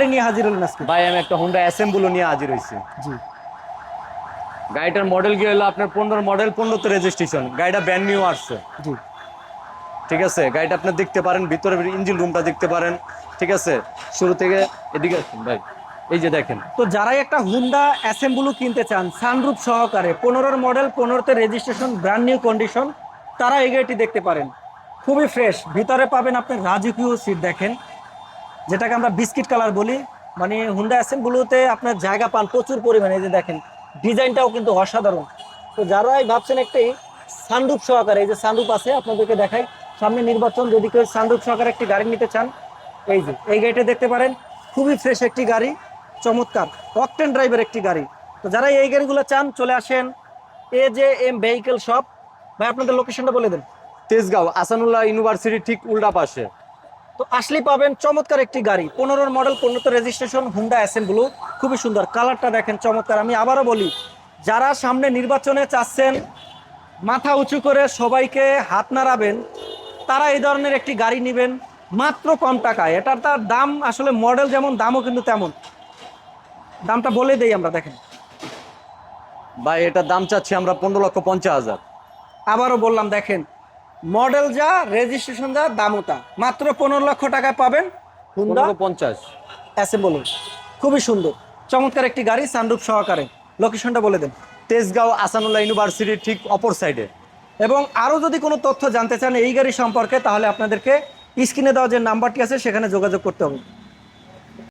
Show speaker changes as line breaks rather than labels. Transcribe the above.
গাড়ি নিয়ে হাজির হলেন আজকে।
ভাই আমি একটা হোন্ডা অ্যাসেম্বলো নিয়ে হাজির হয়েছি।
জি।
গাড়িটার মডেল গিয়ে হলো? আপনার পনেরো মডেল পনেরোতে রেজিস্ট্রেশন গাড়িটা ব্যান্ড নিউ আসছে।
জি।
ঠিক আছে? গাড়িটা আপনি দেখতে পারেন ভিতরে ইঞ্জিন রুমটা দেখতে পারেন। ঠিক আছে? শুরু থেকে এদিকে আসুন ভাই। এই যে দেখেন।
তো যারাই একটা হুন্ডা অ্যাসেম্বলু কিনতে চান সানরুফ সহকারে পনেরোর মডেল পনেরোতে রেজিস্ট্রেশন ব্র্যান্ড নিউ কন্ডিশন তারা এই গাড়িটি দেখতে পারেন। খুবই ফ্রেশ ভিতরে পাবেন আপনি রাজকীয় সিট দেখেন। যেটাকে আমরা বিস্কিট কালার বলি মানে হুন্ডা অ্যাসেম্বলুতে আপনার জায়গা পান প্রচুর পরিমাণে যে দেখেন, ডিজাইনটাও কিন্তু অসাধারণ। তো যারাই ভাবছেন একটি সানরুফ সহকারে, এই যে সানরুফ আছে, আপনাদেরকে দেখাই, সামনে নির্বাচন, যদি কেউ সানরুফ সহকারে একটি গাড়ি নিতে চান, এই যে, এই গাড়িটা দেখতে পারেন, খুবই ফ্রেশ একটি গাড়ি, চমৎকার অকটেন ড্রাইভের একটি গাড়ি। তো যারা এই গাড়িগুলো চান, চলে আসেন A J M vehicle shop ভাই, আপনাদের লোকেশনটা বলে দেন।
তেজগাঁও, আসানুল্লাহ ইউনিভার্সিটি ঠিক উল্টা পাশে।
তো আসলেই পাবেন চমৎকার একটি গাড়ি। পনেরোর মডেল পনেরোতে রেজিস্ট্রেশন হুন্ডা অ্যাসেম্বলু খুবই সুন্দর। কালারটা দেখেন চমৎকার। আমি আবারও বলি যারা সামনে নির্বাচনে চাচ্ছেন মাথা উঁচু করে সবাইকে হাত নাড়াবেন তারা এই ধরনের একটি গাড়ি নেবেন মাত্র কম টাকায়। এটার তার দাম আসলে মডেল যেমন দামও কিন্তু তেমন। দামটা বলে দেই আমরা দেখেন।
ভাই এটার দাম চাচ্ছি আমরা পনেরো লক্ষ পঞ্চাশ হাজার।
আবারও বললাম দেখেন মডেল যা রেজিস্ট্রেশন যা দামও তা মাত্র পনেরো লক্ষ টাকায় পাবেন হুন্ডা
পঞ্চাশ।
অ্যাসেম্বল খুবই সুন্দর। চমৎকার একটি গাড়ি সানরূপ সহকারে। লোকেশনটা বলে দেন।
তেজগাঁও আসানুল্লাহ ইউনিভার্সিটির ঠিক অপর সাইডে
এবং আরও যদি কোনো তথ্য জানতে চান এই গাড়ি সম্পর্কে তাহলে আপনাদেরকে স্ক্রিনে দেওয়া যে নাম্বারটি আছে সেখানে যোগাযোগ করতে হবে।